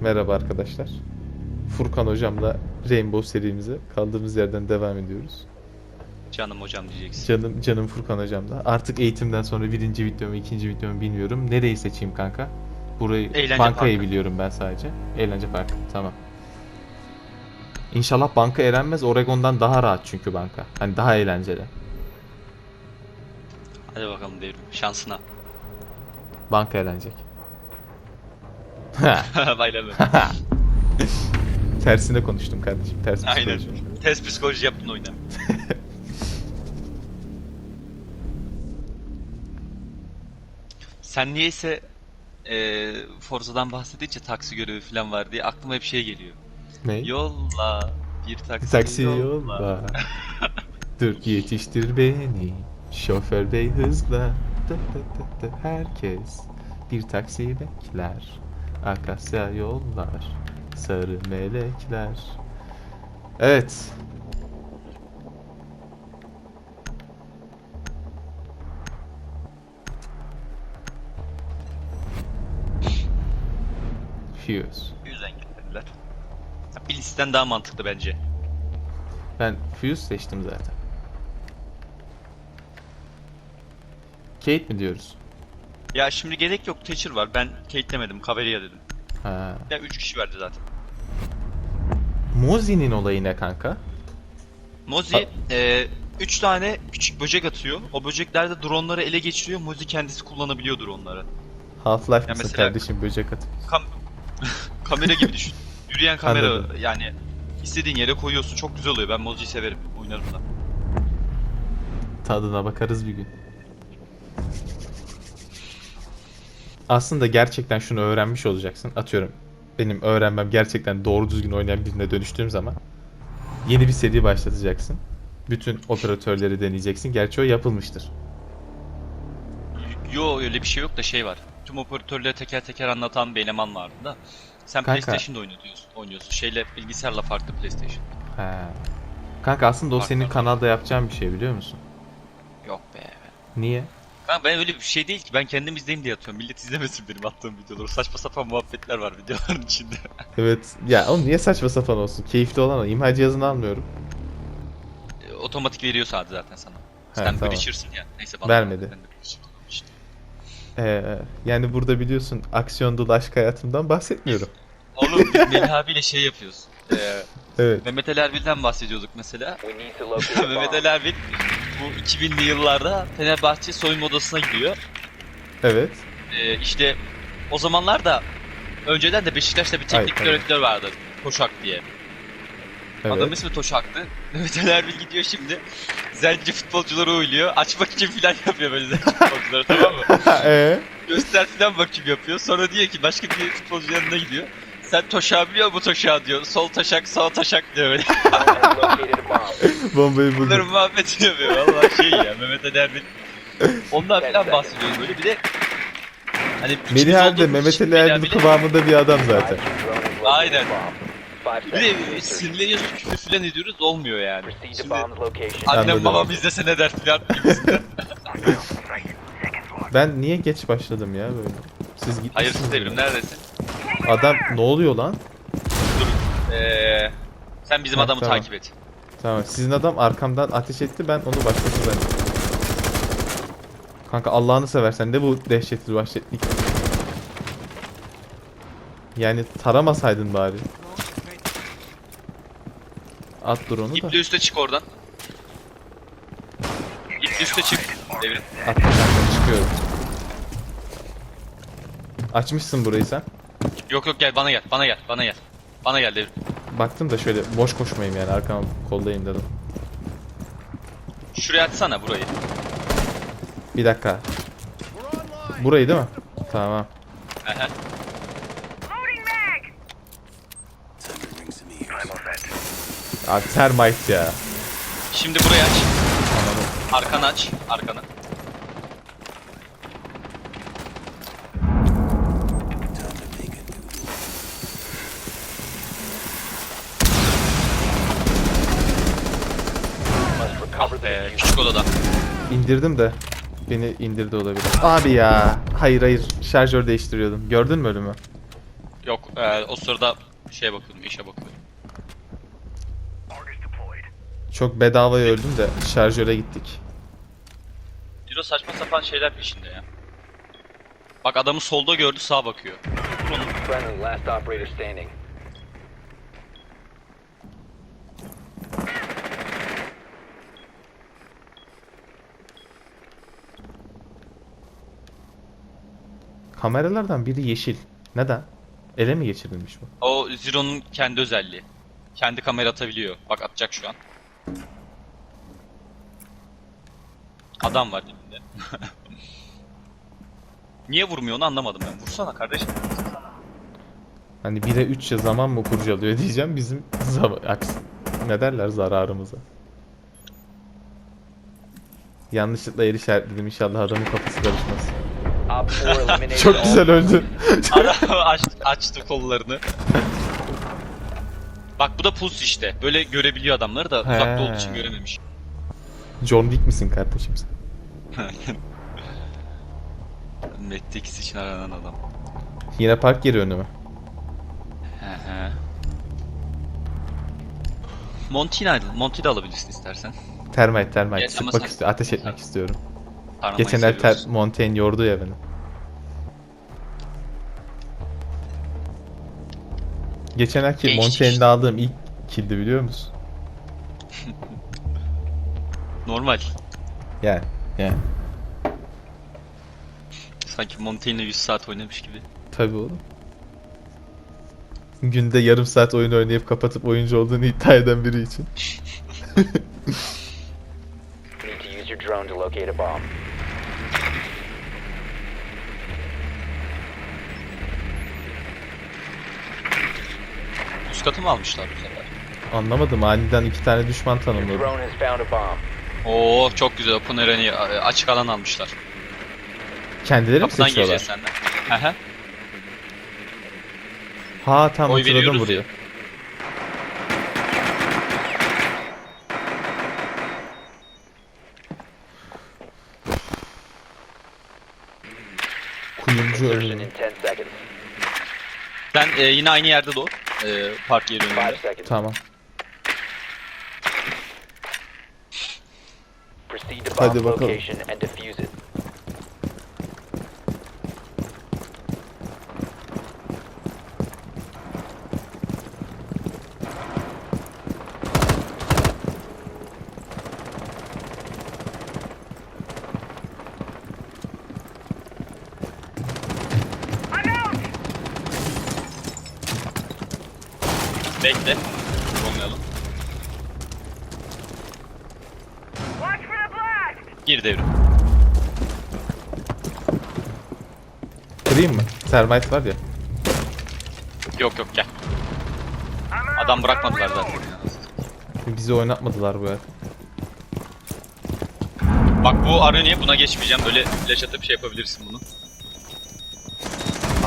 Merhaba arkadaşlar. Furkan hocamla Rainbow serimize kaldığımız yerden devam ediyoruz. Canım hocam diyeceksin. Canım canım Furkan hocamla. Artık eğitimden sonra birinci videomu, ikinci videomu bilmiyorum. Nereyi seçeyim kanka? Burayı, Eğlence bankayı parkı. biliyorum ben sadece. Eğlence parkı, tamam. İnşallah banka erenmez. Oregon'dan daha rahat çünkü banka. Hani daha eğlenceli. Hadi bakalım devrim. Şansına. Banka eğlenecek. Baylamıyorum. Tersine konuştum kardeşim. Ters Aynen. psikoloji. Test psikoloji yaptın oyuna. Sen niyeyse e, Forza'dan bahsedince taksi görevi falan var diye aklıma hep şey geliyor. Ne? Yolla bir taksi, Taksi yolla. yolla. Dur yetiştir beni. Şoför bey hızla. Dı dı dı dı. Herkes bir taksi bekler. Akasya yollar. Sarı melekler. Evet. Fuse. Ya, Bilis'ten daha mantıklı bence. Ben Fuse seçtim zaten. Kate mi diyoruz? Ya şimdi gerek yok Thatcher var. Ben Kate demedim. Caveria dedim. Ha. Ya 3 kişi verdi zaten. Mozi'nin olayı ne kanka? Mozi 3 tane küçük böcek atıyor. O böcekler de dronları ele geçiriyor. Mozi kendisi kullanabiliyor dronları. Half-Life Ya mısın mesela- kardeşim böcek atıyor. Kam kamera gibi düşün. Yürüyen kamera Anladım. yani istediğin yere koyuyorsun. Çok güzel oluyor. Ben Mozi'yi severim. Oynarım da. Tadına bakarız bir gün. Aslında gerçekten şunu öğrenmiş olacaksın. Atıyorum benim öğrenmem gerçekten doğru düzgün oynayan birine dönüştüğüm zaman yeni bir seri başlatacaksın. Bütün operatörleri deneyeceksin. Gerçi o yapılmıştır. Yo öyle bir şey yok da şey var. Tüm operatörleri teker teker anlatan bir eleman vardı da. Sen Kanka. PlayStation'da oynuyorsun, oynuyorsun. Şeyle bilgisayarla farklı PlayStation. He. Kanka aslında o Bak, senin kanalda yapacağın bir şey biliyor musun? Yok be. Niye? Kanka ben öyle bir şey değil ki. Ben kendim izleyeyim diye atıyorum. Millet izlemesin benim attığım videoları. Saçma sapan muhabbetler var videoların içinde. Evet. Ya oğlum niye saçma sapan olsun? Keyifli olan o. İmha cihazını almıyorum. E, Otomatik veriyor sadece zaten sana. He, Sen tamam. Breacher'sın ya. Neyse bana Vermedi. Ben de Breacher oldum işte. Ee, yani burada biliyorsun aksiyon dolu aşk hayatımdan bahsetmiyorum. Oğlum biz Melih abiyle şey yapıyoruz. Ee, Evet. Mehmet Ali Erbil'den bahsediyorduk mesela. Mehmet. Ali Erbil bu 2000'li yıllarda Fenerbahçe soyunma odasına gidiyor. Evet. Ee, işte o zamanlar da önceden de Beşiktaş'ta bir teknik Ay, tabii. direktör vardı. Toşak diye. Evet. Adamın ismi Toşak'tı. Mehmet Ali Erbil gidiyor şimdi. Zenci futbolcuları uyuyor. Açmak için filan yapıyor böyle zenci futbolcuları tamam mı? Ee? Göster filan bakayım yapıyor. Sonra diyor ki başka bir futbolcu yanına gidiyor. Sen Toşak'ı biliyor musun Toşak diyor. Sol taşak, sağ taşak diyor böyle. Bombayı Bunların buldum. muhabbeti yapıyor. Valla şey ya Mehmet Ali Erbil. Ondan filan bahsediyoruz böyle. Bir de hani Melih içimiz Erbil de Mehmet Ali Erbil kıvamında bir adam zaten. Aynen. Bir de sinirleniyoruz, küfür filan ediyoruz olmuyor yani. Şimdi annem babam izlese ne der filan. Ben niye geç başladım ya böyle? Siz Hayır gitmişsiniz. devrim bile. neredesin? Adam ne oluyor lan? Ee, sen bizim Ha, adamı tamam. takip et. Tamam sizin adam arkamdan ateş etti ben onu başkası zannettim. Kanka Allah'ını seversen ne bu dehşetli vahşetlik. Yani taramasaydın bari. At drone'u da. İple üste çık oradan. İple üste çık. Devrim. At kanka çıkıyorum. Açmışsın burayı sen. Yok yok gel bana gel bana gel bana gel. Bana gel devrim. Baktım da şöyle boş koşmayayım yani arkama kollayayım dedim. Şuraya atsana burayı. Bir dakika. Burayı değil mi? Tamam. Aha. Abi termite ya. Şimdi burayı aç. Anladım. Arkanı aç. Arkanı. Ee, küçük odada. İndirdim de beni indirdi olabilir. Abi ya. Hayır hayır. Şarjör değiştiriyordum. Gördün mü ölümü? Yok e, o sırada şeye bakıyordum işe bakıyordum. Çok bedavaya öldüm de şarjöre gittik. Ciro saçma sapan şeyler peşinde ya. Bak adamı solda gördü sağa bakıyor. Friendly, last operator standing. Kameralardan biri yeşil. Neden? Ele mi geçirilmiş bu? O Zero'nun kendi özelliği. Kendi kamera atabiliyor. Bak atacak şu an. Adam var dibinde. Niye vurmuyor onu anlamadım ben. Vursana kardeşim. Hani 1'e 3 zaman mı kurcalıyor diyeceğim bizim aksi, ne derler zararımıza. Yanlışlıkla yer işaretledim inşallah adamın kafası karışmaz. Op 4 eliminated Çok güzel öldü. Adam açtı, açtı kollarını. Bak bu da puls işte. Böyle görebiliyor adamları da He. uzakta olduğu için görememiş. John Wick misin kardeşim sen? Matrix için aranan adam. Yine park yeri önü mü? He he. Monty'ni Monty de alabilirsin istersen. Termite termite Evet, ama sıkmak sen- istiyorum. Ateş etmek istiyorum. Taramayı Geçen el ter seviyorsun. Montaigne yordu ya beni. Geçen ki Geçti Montaigne'de aldığım ilk killdi biliyor musun? Normal. Yani. Yani. Sanki Montaigne'le 100 saat oynamış gibi. Tabii oğlum. Günde yarım saat oyun oynayıp kapatıp oyuncu olduğunu iddia eden biri için. Need to use your drone to locate a bomb. Üst katı mı almışlar bu sefer? Anlamadım aniden iki tane düşman Your tanımladım. drone has found a bomb. Oo çok güzel open a- açık alan almışlar. Kendileri mi Kapıdan seçiyorlar? gireceğiz senden. Hı hı. Ha tam Oy hatırladım veriyoruz burayı. ya. Kuyumcu Insertion ölümü. in 10 seconds. Sen e, yine aynı yerde doğ. E, park yeri 5 önünde. seconds. Tamam. Proceed to Hadi bakalım. location and defuse it. Bekle. Olmayalım. Gir devrim. Kırayım mı? Termite var ya. Yok yok gel. Adam bırakmadılar zaten. Bizi oynatmadılar bu yer. Bak bu arenaya buna geçmeyeceğim. Böyle flash atıp şey yapabilirsin bunu.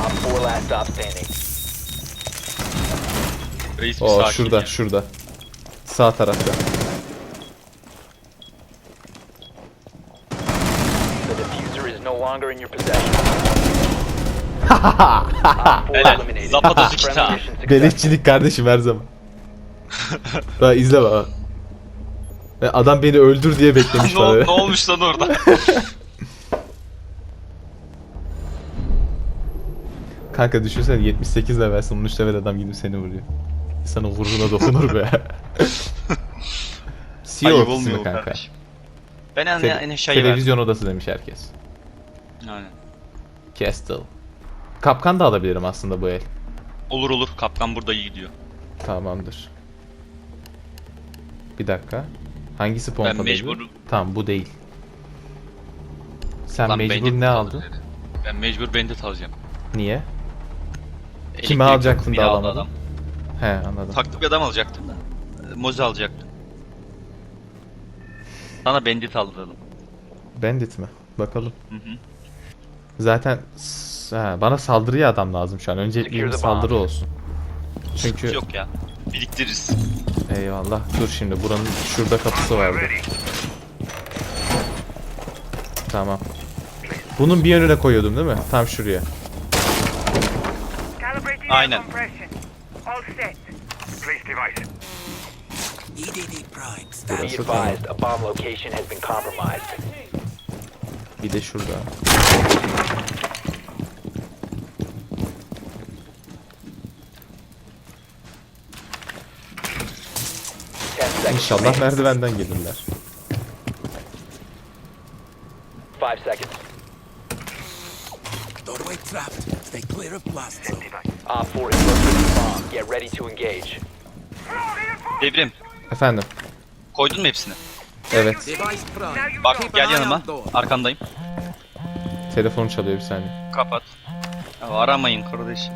Op 4 last stop standing. Reis bir Oo sakin şurada ya. şurada. Sağ tarafta. The diffuser is no longer in your possession. Op 4 Helal. kita. Beleşçilik kardeşim her zaman. Daha izle bak. Ve Adam beni öldür diye beklemiş ne, ol- bana. ne olmuş lan orada? Kanka düşünsene 78 levelsin 13 level adam gidip seni vuruyor. Sana gururuna dokunur be. CEO Ayıp ofisi olmuyor mi bu kanka? kardeşim. Ben en, Te- en şey verdim. televizyon odası demiş herkes. Aynen. Castle. Kapkan da alabilirim aslında bu el. Olur olur. Kapkan burada iyi gidiyor. Tamamdır. Bir dakika. Hangisi pompalıydı? mecbur- Tamam bu değil. Sen Lan mecbur Bandit ne aldı aldın? dedi. Ben mecbur Bandit alacağım. Niye? Elektrik Kimi alacaktın da alamadın? adam. He anladım. Bir adam alacaktım da. Mozi alacaktım. Sana Bandit aldı dedim. Bandit mi? Bakalım. Hı hı. Zaten ha, bana saldırıya adam lazım şu an. Secure the saldırı olsun. Çünkü yok ya. Biriktiririz. eyvallah. Dur şimdi buranın şurada kapısı vardı. Tamam. Bunun bir yönüne koyuyordum değil mi? Tam şuraya. Aynen. Compression. All Bir de şurada. İnşallah merdivenden gelirler. Five seconds. Doorway trapped. Stay clear of blast zone. Op 4 has located the bomb. Get ready to engage. Devrim. Efendim. Koydun mu? Evet. Bak gel yanıma. Arkandayım. Telefonu çalıyor bir saniye. Kapat. Ya aramayın kardeşim.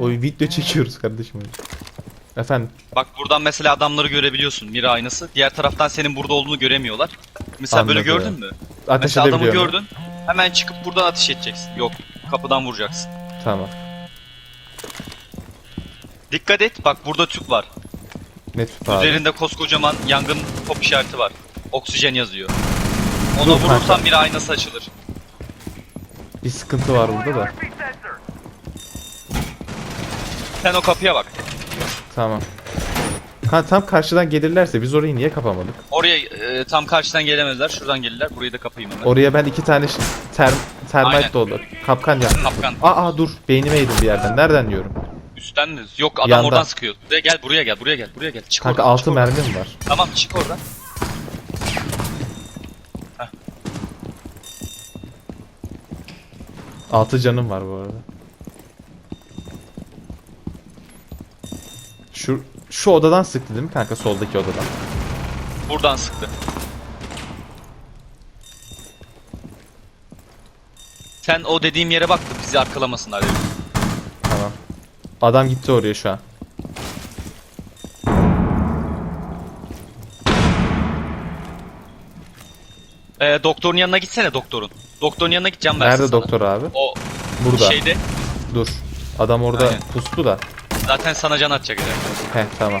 O video çekiyoruz kardeşim. Efendim. Bak buradan mesela adamları görebiliyorsun mira aynası. Diğer taraftan senin burada olduğunu göremiyorlar. Mesela böyle Anladım. gördün mü? Ateş Mesela adamı edebiliyor mu? gördün. Hemen çıkıp buradan ateş edeceksin. Yok. Kapıdan vuracaksın. Tamam. Dikkat et. Bak burada tüp var. Ne tüp abi? Üzerinde koskocaman yangın top işareti var. Oksijen yazıyor. Ona Dur vurursan kanka. bir aynası açılır. Bir sıkıntı var burada da. Sen o kapıya bak. Tamam. Ha, tam karşıdan gelirlerse biz orayı niye kapamadık? Oraya e, tam karşıdan gelemezler. Şuradan gelirler. Burayı da kapayım hemen. Oraya ben iki tane ş- ter termite Aynen. dolu. Kapkan yaptım. Kapkan. Aa dur beynime yedim bir yerden. Nereden yiyorum? Üstten mi? Yok adam Yandan. oradan sıkıyor. Buraya gel buraya gel buraya gel buraya gel. Çık Kanka oradan, 6 çık oradan. mermim var. Tamam çık oradan. Altı canım var bu arada. Şu şu odadan sıktı değil mi kanka soldaki odadan? Buradan sıktı. Sen o dediğim yere bak da bizi arkalamasınlar dedim. Adam gitti oraya şu an. Ee, doktorun yanına gitsene doktorun. Doktorun yanına can versin Nerede sana. doktor abi? O Burada. şeyde Dur. Adam orada Aynen. pustu da. zaten sana can atacak herhalde. He tamam.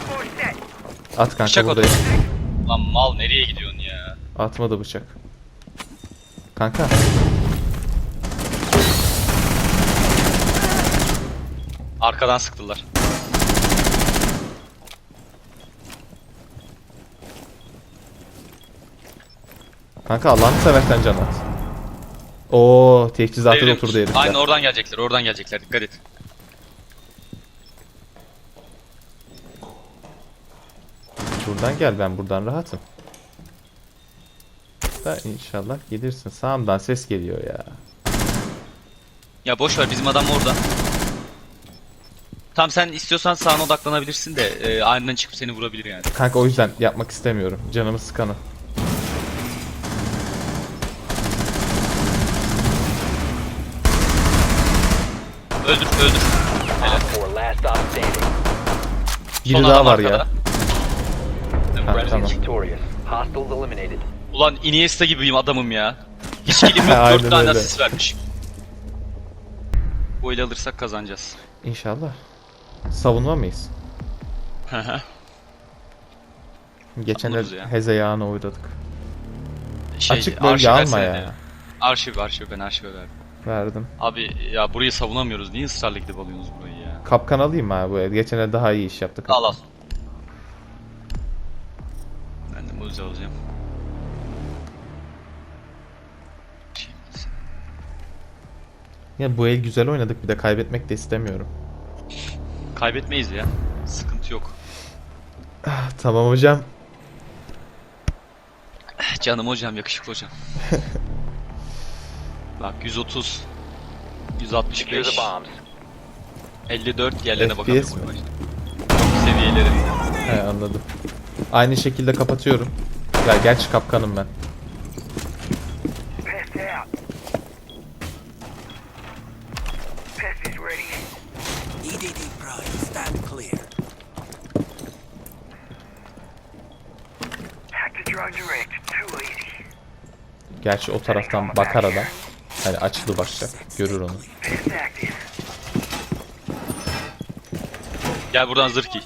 At kanka Bıçak buradayım. Lan mal nereye gidiyorsun ya? Atmadı bıçak. Kanka. Arkadan sıktılar. Kanka Allah'ını seversen can at. Oo teçhizatı da oturdu herifler. Aynen oradan gelecekler oradan gelecekler dikkat et. Buradan gel ben buradan rahatım. Da inşallah gelirsin. Sağımdan ses geliyor ya. Ya boş ver bizim adam orada. Tam sen istiyorsan sağına odaklanabilirsin de e, aniden çıkıp seni vurabilir yani. Kanka o yüzden yapmak istemiyorum. Canımı sıkanı. Öldür öldür. Op 4 last stop standing. Biri Son daha adam var arkada. ya. Ha, tamam. victorious. Hostiles eliminated. Ulan Iniesta gibiyim adamım ya. Hiç kilim yok Aynen 4 tane öyle. asist vermişim. Bu eli alırsak kazanacağız. İnşallah. Savunma mıyız? Geçen de ya. hezeyağını oynadık. şey, Açık bölge arşiv alma versene ya. de. Arşiv arşiv ben arşive verdim. Verdim. Abi ya burayı savunamıyoruz. Niye ısrarla gidip alıyorsunuz burayı ya? Kapkan alayım mı abi bu ev? Geçen el daha iyi iş yaptık. Al al. Ben de Muzi alacağım. Ya bu el güzel oynadık bir de kaybetmek de istemiyorum. Kaybetmeyiz ya. Sıkıntı yok. Tamam hocam. Canım hocam, yakışıklı hocam. Bak 130, Secure the 165, bombs. 54 yerlerine FPS bakalım. mi? Seviyeleri. He anladım. Aynı şekilde kapatıyorum. Ya gerçi kapkanım ben. Gerçi o taraftan bakar adam. Hani açılı bakacak. Görür onu. Gel buradan zırh giy.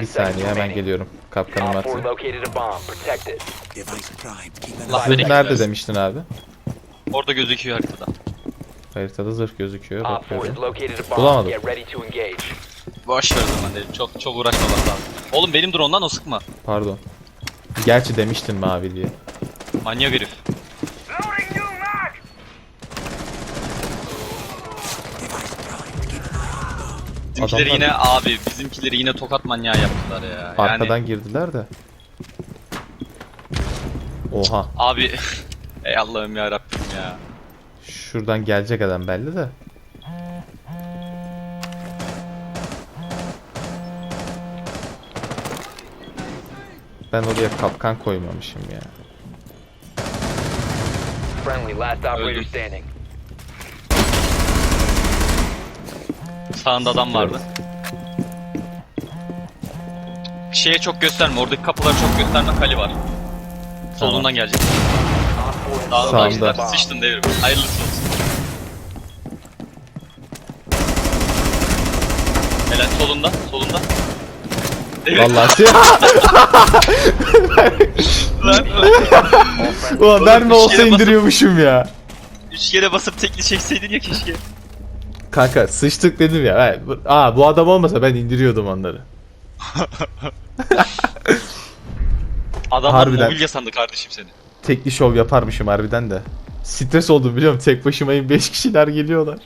Bir saniye hemen geliyorum. Kapkanım Op 4 atıyor. located a bomb. Protect it. Device Prime, keep an Allah eye. Zırh nerede demiştin abi? Orada gözüküyor haritada. Haritada zırh gözüküyor. Op 4 has Bakıyorum. Bulamadım. Boş ver zaman dedim. Çok çok uğraşmamak lazım. Oğlum benim drone'dan o sıkma. Pardon. Gerçi demiştin mavi diye. Manyak herif. Bizimkileri Adamlar- yine abi bizimkileri yine tokat manyağı yaptılar ya. Yani Arkadan girdiler de. Oha. abi ey Allah'ım ya Rabbim ya. Şuradan gelecek adam belli de. Ben oraya kapkan koymamışım ya. Friendly, last operator standing. Sağında adam vardı. Şeye çok gösterme. Oradaki kapıları çok gösterme. Kali var. Solundan gelecek. Op 4 has Sağında. Bomb. Sıçtın devrim. Hayırlısı olsun. Helal solunda. Solunda. Vallahi Lan, Ulan mermi Oğlum, olsa şeye indiriyormuşum ya. Üç kere basıp tekli çekseydin ya keşke. Kanka sıçtık dedim ya. Bu- Aa bu adam olmasa ben indiriyordum onları. Adamlar Harbiden. mobilya sandı kardeşim seni. Tekli şov yaparmışım harbiden de. Stres oldum biliyorum. Tek başımayım 5 kişiler geliyorlar.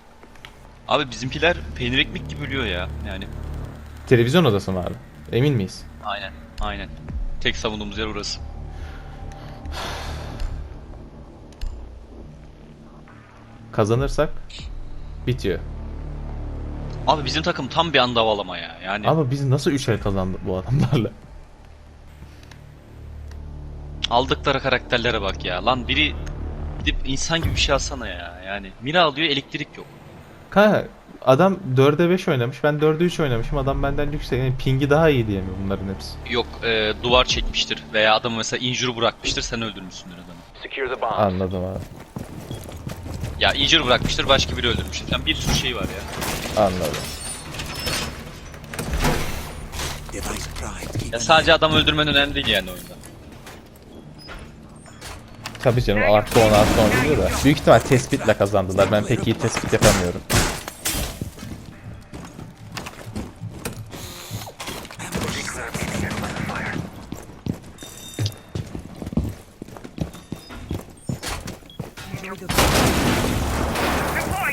Abi bizimkiler peynir ekmek gibi ölüyor ya. Yani Televizyon odası mı abi? Emin miyiz? aynen. Aynen. Tek savunduğumuz yer orası. Kazanırsak bitiyor. Abi bizim takım tam bir anda havalama ya. Yani Ama biz nasıl 3 el kazandık bu adamlarla? aldıkları karakterlere bak ya. Lan biri gidip insan gibi bir şey alsana ya. Yani Mira alıyor elektrik yok. Kanka adam 4'e 5 oynamış. Ben 4'e 3 oynamışım. Adam benden yüksek. Yani pingi daha iyi diye mi bunların hepsi? Yok e, duvar çekmiştir veya adamı mesela injure bırakmıştır sen öldürmüşsündür adamı. Anladım abi. Ya injure bırakmıştır başka biri öldürmüştür. Yani bir sürü şey var ya. Anladım. Ya sadece adam öldürmen önemli değil yani oyunda. Tabii canım artı 10 artı 10 diyor da. Büyük ihtimal tespitle kazandılar. Ben pek iyi tespit yapamıyorum. Deploying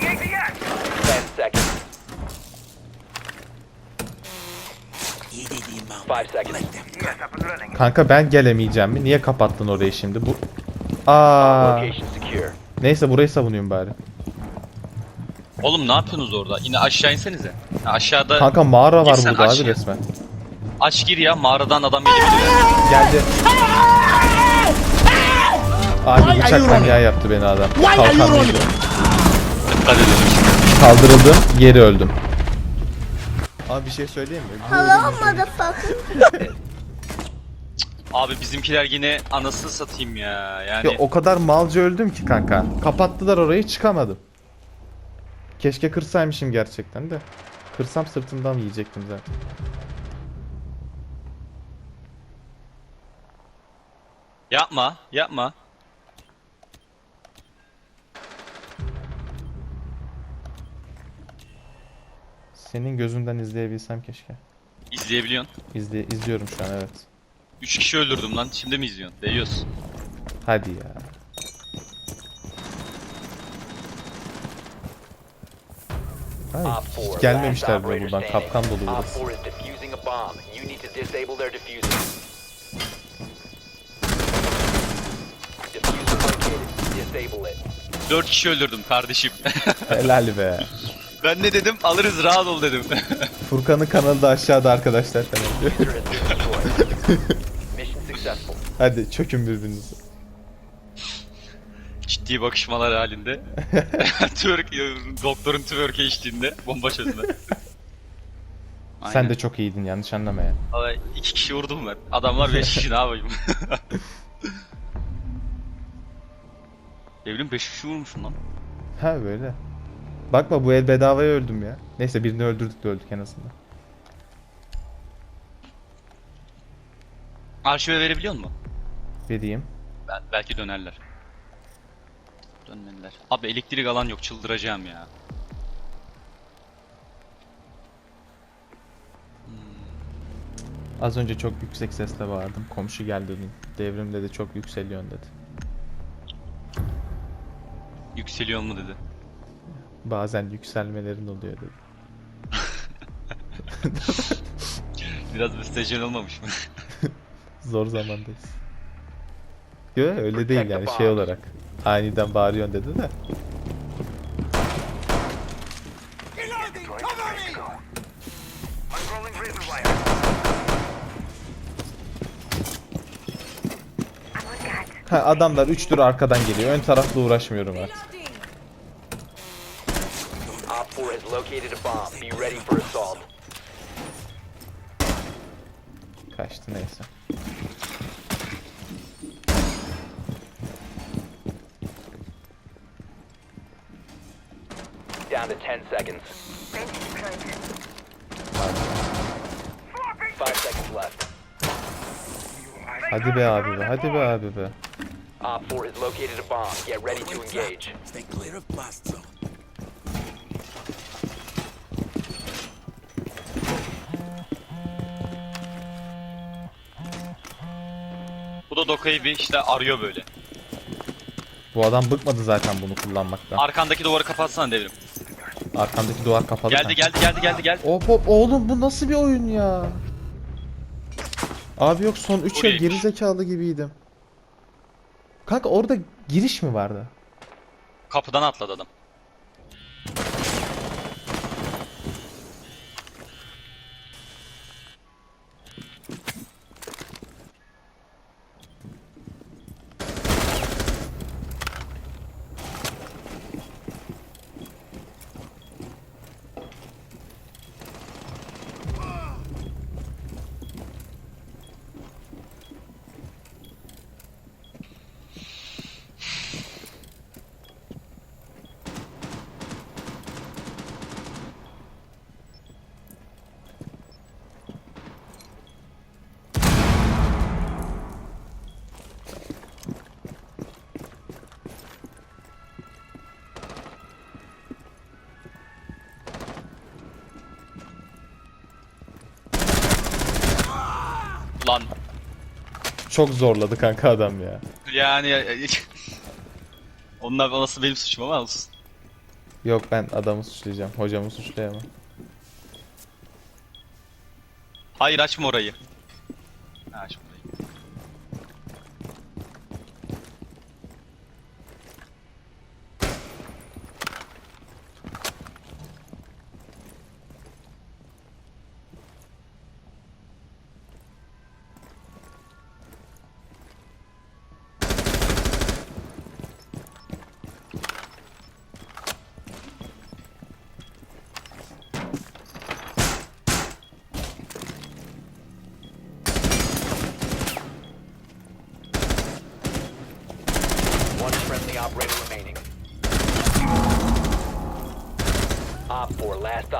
ATS! 10 seconds. EDD mount. Five seconds. Let them go. Yes, up and running. Kanka ben gelemeyeceğim mi? Niye kapattın orayı şimdi? Bu Aa. Location secure. Neyse burayı savunuyorum bari. Oğlum ne yapıyorsunuz orada? Yine aşağı insenize. Ya aşağıda Kanka mağara var Gitsen burada aç abi ya. resmen. aç gir ya mağaradan adam gelebilir. Geldi. Abi bıçak manyağı yaptı beni adam. Kalkanlıydı. Dikkat edin. Kaldırıldım, geri öldüm. Abi bir şey söyleyeyim mi? Hello, motherfucker. Abi bizimkiler yine anasını satayım ya. Yani Ya o kadar malca öldüm ki kanka. Kapattılar orayı çıkamadım. Keşke kırsaymışım gerçekten de. Kırsam sırtımdan yiyecektim zaten. yapma, yapma. Senin gözünden izleyebilsem keşke. İzleyebiliyorsun. İzle, izliyorum şu an evet. 3 kişi öldürdüm lan. Şimdi mi izliyorsun? Değiyorsun. Hadi ya. Ay, Op 4. hiç gelmemişler bile buradan. Kapkan dolu burası. 4 is defusing a bomb. You need to disable their diffuser. Diffuser located. Disable it. 4 kişi öldürdüm kardeşim. Helal be. Ben ne dedim? Alırız rahat ol dedim. Furkan'ın kanalı da aşağıda arkadaşlar falan. Mission successful. Hadi çökün birbirinize. Ciddi bakışmalar halinde. Twerk, doktorun twerk'e içtiğinde bomba çözme. Sen de çok iyiydin yanlış anlama ya. Vallahi iki kişi vurdum ben. Adamlar 5 kişi ne yapayım? Evrim 5 kişi vurmuşsun lan. Ha böyle. Bakma bu el bedavaya öldüm ya. Neyse birini öldürdük de öldük en azından. Arşive verebiliyor musun? Vereyim. Ben, belki dönerler. Dönmediler. Abi elektrik alan yok çıldıracağım ya. Az önce çok yüksek sesle bağırdım. Komşu geldi dedi. Devrim dedi çok yükseliyorsun dedi. Yükseliyor mu dedi. Bazen yükselmelerin oluyor dedi. Biraz müstehcen olmamış mı? Zor zamandayız. Yo öyle değil yani şey olarak. Aniden bağırıyorsun dedi de. Ha adamlar 3 tur arkadan geliyor. Ön tarafla uğraşmıyorum artık. Has located a bomb. Be ready for assault. Kaçtı neyse. Down to 10 seconds. Five seconds left. Hadi be abi be. Hadi be abi be. Op 4 has located a bomb. Get ready to engage. Stay clear of blast zone. Bu da Doka'yı bir işte arıyor böyle. Bu adam bıkmadı zaten bunu kullanmaktan. Arkandaki duvarı kapatsana devrim. Arkandaki duvar kapalı. Geldi kanka. geldi geldi geldi geldi. Hop hop oğlum bu nasıl bir oyun ya? Abi yok son 3 yıl Oraya geri zekalı gibiydim. Kanka orada giriş mi vardı? Kapıdan atladı adam. Çok zorladı kanka adam ya. yani onlar nasıl benim suçum ama olsun. Yok ben adamı suçlayacağım. Hocamı suçlayamam. Hayır açma orayı.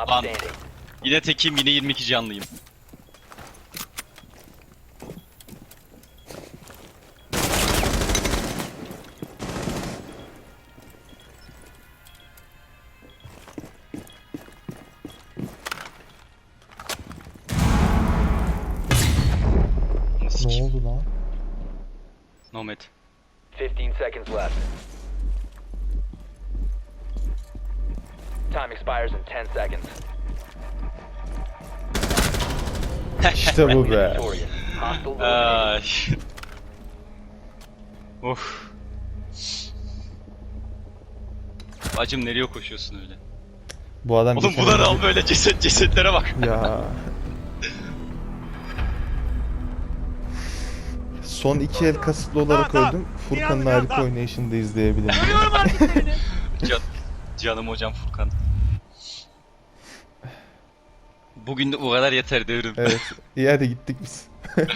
Lan. standing. Yine tekim yine 22 canlıyım. Ne oldu lan? Nomad. 15 seconds left. Time expires in 10 seconds. İşte bu be. Ay. of. Bacım nereye koşuyorsun öyle? Bu adam Oğlum geçen- bunları al böyle ceset cesetlere bak. Ya. Son iki el kasıtlı olarak öldüm. Furkan'ın harika oynayışını da izleyebilirim. Can, canım hocam Furkan. Bugün de bu kadar yeter devrim. evet. İyi hadi gittik biz.